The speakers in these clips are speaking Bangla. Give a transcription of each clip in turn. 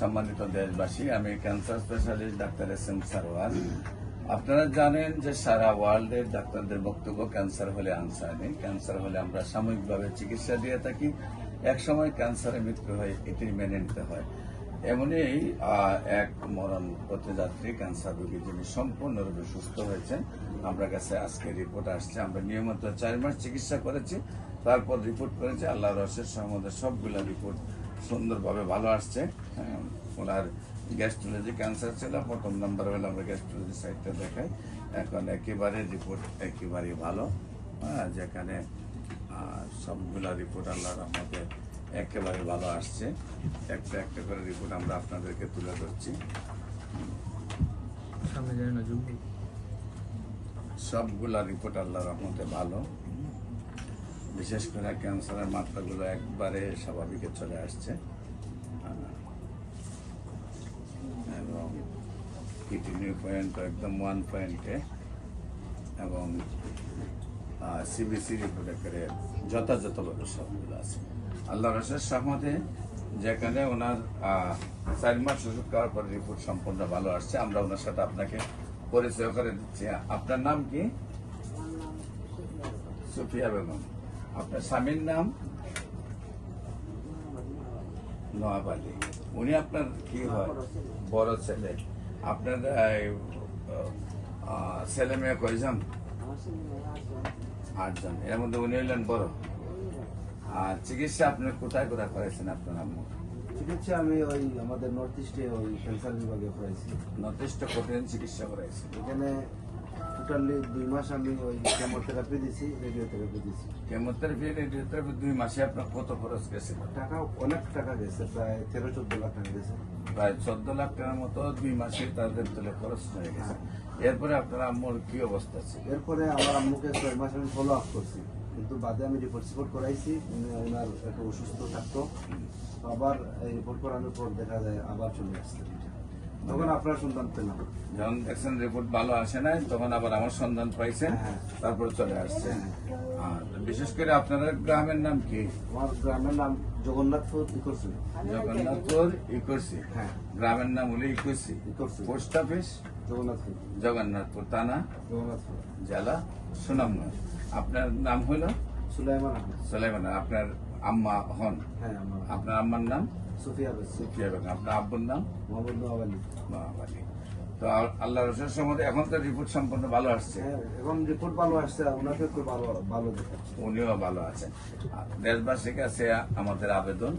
সম্মানিত দেশবাসী আমি cancer specialist doctor S M Sarwar আপনারা জানেন যে সারা ওয়ার্ল্ডের ডাক্তারদের বক্তব্য ক্যান্সার হলে আনসার নেই। ক্যান্সার হলে আমরা সাময়িকভাবে চিকিৎসা দিয়ে থাকি। একসময় ক্যান্সারে মৃত্যু হয় এটি মেনে নিতে হয়। এমনই এক মরণ পথযাত্রী ক্যান্সার রোগী যিনি সম্পূর্ণরূপে সুস্থ হয়েছেন, আমরা কাছে আজকে রিপোর্ট আসছে। আমরা নিয়মিত চার মাস চিকিৎসা করেছি, তারপর রিপোর্ট করেছি। আল্লাহ রসের সহমতে সবগুলো রিপোর্ট সুন্দরভাবে ভালো আসছে। হ্যাঁ, ওনার গ্যাস্ট্রোলজি ক্যান্সার ছিল প্রথম নাম্বার হলে আমরা গ্যাস্ট্রোলজি সাইডটা দেখাই। এখন একেবারে রিপোর্ট একেবারেই ভালো হ্যাঁ যেখানে সবগুলা রিপোর্ট আল্লাহ রহমতে একেবারে ভালো আসছে। একটা একটা করে রিপোর্ট আমরা আপনাদেরকে তুলে ধরছি। সবগুলা রিপোর্ট আল্লাহ রহমতে ভালো। বিশেষ করে ক্যান্সারের মাত্রাগুলো একবারে স্বাভাবিকে চলে আসছে। এবং কিডনি পয়েন্ট একদম ওয়ান পয়েন্টে এবং সিবিসি রিপোর্ট একেবারে যথাযথভাবে সবগুলো আছে। আল্লাহ রসের সহমতে যেখানে ওনার চার মাস ওষুধ খাওয়ার পর রিপোর্ট সম্পূর্ণ ভালো আসছে। আমরা ওনার সাথে আপনাকে পরিচয় করে দিচ্ছি। আপনার নাম কি? সুফিয়া বেগম। আপনার স্বামীর নাম? নওয়াব আলী উনি আপনার কি হয়? বড় ছেলে। আপনার ছেলে মেয়ে কয়জন? আটজন। এর মধ্যে উনি হইলেন বড়। আর চিকিৎসা আপনি কোথায় কোথায় করেছেন আপনার আম্মু? চিকিৎসা আমি ওই আমাদের নর্থ ইস্টে ওই ক্যান্সার বিভাগে করাইছি। যথেষ্ট কঠিন চিকিৎসা করেছে এখানে টোটালি দুই মাস আমি ওই কেমোথেরাপি দিছি রেডিওথেরাপি দিছি। কেমোথেরাপি রেডিওথেরাপি দুই মাসে আপনার কত খরচ গেছিল টাকা অনেক টাকা গেছে প্রায় তেরো চোদ্দ লাখ টাকা গেছে। প্রায় চোদ্দ লাখ টাকার মতো দুই মাসে তাদের তুলে খরচ হয়ে গেছে। এরপরে আপনার আম্মুর কি অবস্থা ছিল? এরপরে আমার আম্মুকে ছয় মাস আমি ফলো আপ করছি। কিন্তু বাদে আমি রিপোর্ট সিপোর্ট করাইছি ওনার একটু অসুস্থ থাকতো। আবার এই রিপোর্ট করানোর পর দেখা যায় আবার চলে আসছে। তখন আপনার সন্তান পেলাম যখন দেখছেন রিপোর্ট ভালো আসে নাই তখন আবার আমার সন্ধান পাইছেন হ্যাঁ। তারপরে চলে আসছে। আর বিশেষ করে আপনাদের গ্রামের নাম কি? আমার গ্রামের নাম জগন্নাথপুর ইকোসি। জগন্নাথপুর ইকোসি। হ্যাঁ। গ্রামের নাম হলো ইকোসি। Post office? জগন্নাথপুর। জগন্নাথপুর থানা? জগন্নাথপুর। জেলা? সুনামগঞ্জ। আপনার নাম হলো? সুলাইমান আহমেদ। সুলাইমান আপনার আম্মা হন? হ্যাঁ আপনার আম্মার নাম? সুফিয়া বেস সুফিয়া বেগম। আপনার আব্বুর নাম? মোহাম্মদ নওয়াব আলী মহাবালী তো আল্লাহ রসুল সম্বন্ধে এখন তো রিপোর্ট সম্পূর্ণ ভালো আসছে। এখন রিপোর্ট ভালো আসছে ওনাকে একটু ভালো ভালো উনিও ভালো আছেন। দেশবাসীর কাছে আমাদের আবেদন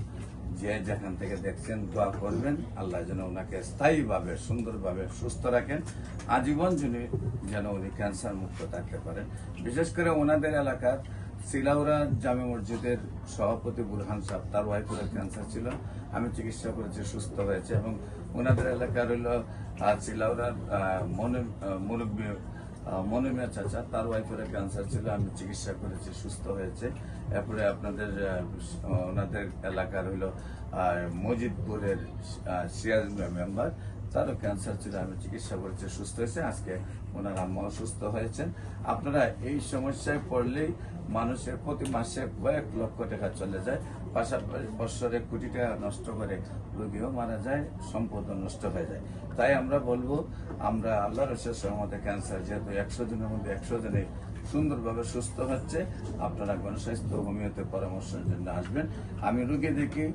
যে যেখান থেকে দেখছেন দোয়া করবেন। আল্লাহ যেন ওনাকে স্থায়ীভাবে সুন্দরভাবে সুস্থ রাখেন। আজীবন যিনি যেন উনি ক্যান্সার মুক্ত থাকতে পারেন। বিশেষ করে ওনাদের এলাকার সিলাউরা জামে মসজিদের সভাপতি বুরহান সাহেব তার ওয়াইফের ক্যান্সার ছিল। আমি চিকিৎসা করেছি সুস্থ হয়েছে এবং ওনাদের এলাকার হইল সিলাউরার মুরব্বী আহ, মনিমিয়া চাচা তার ওয়াইফের ক্যান্সার ছিল। আমি চিকিৎসা করেছি সুস্থ হয়েছে। এরপরে আপনাদের ওনাদের এলাকার আহ, মজিদপুরের সিয়াজ মেম্বার। তারও ক্যান্সার ছিল আমি চিকিৎসা করেছি, সুস্থ হয়েছে, আজকে ওনার আম্মাও সুস্থ হয়েছেন। আপনারা এই সমস্যায় পড়লেই মানুষের প্রতি মাসে কয়েক লক্ষ টাকা চলে যায়, পাশাপাশি বৎসরে কোটি টাকা নষ্ট করে রোগীও মারা যায়, সম্পদও নষ্ট হয়ে যায়। তাই আমরা বলব, আমরা আল্লাহ রসের সহমতে ক্যান্সার যেহেতু একশো জনের মধ্যে একশো জনে সুন্দরভাবে সুস্থ হচ্ছে। আপনারা স্বাস্থ্য হোমিওতে পরামর্শের জন্য আসবেন। আমি রুগী দেখি,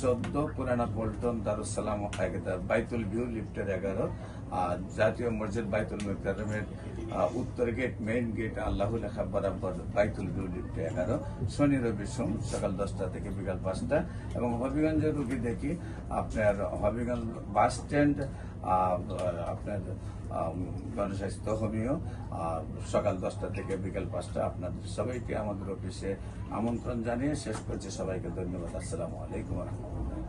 চোদ্দ পুরানা পল্টন দারুসালাম বাইতুল ভিউ লিফটের এগারো। জাতীয় মসজিদ বাইতুল মোকারমের উত্তর গেট মেইন গেট আল্লাহ লেখা বরাবর বাইতুল ভিউ এগারো। শনি, রবি, সোম, সকাল দশটা থেকে বিকাল পাঁচটা। এবং হবিগঞ্জের রুগী দেখি, আপনার হবিগঞ্জ বাস স্ট্যান্ড আপনার গণস্বাস্থ্য হোমিও সকাল দশটা থেকে বিকাল পাঁচটা আপনাদের সবাইকে আমাদের অফিসে আমন্ত্রণ জানিয়ে শেষ করছি। সবাইকে ধন্যবাদ। আসসালামু আলাইকুম রহমতুল্লাহ।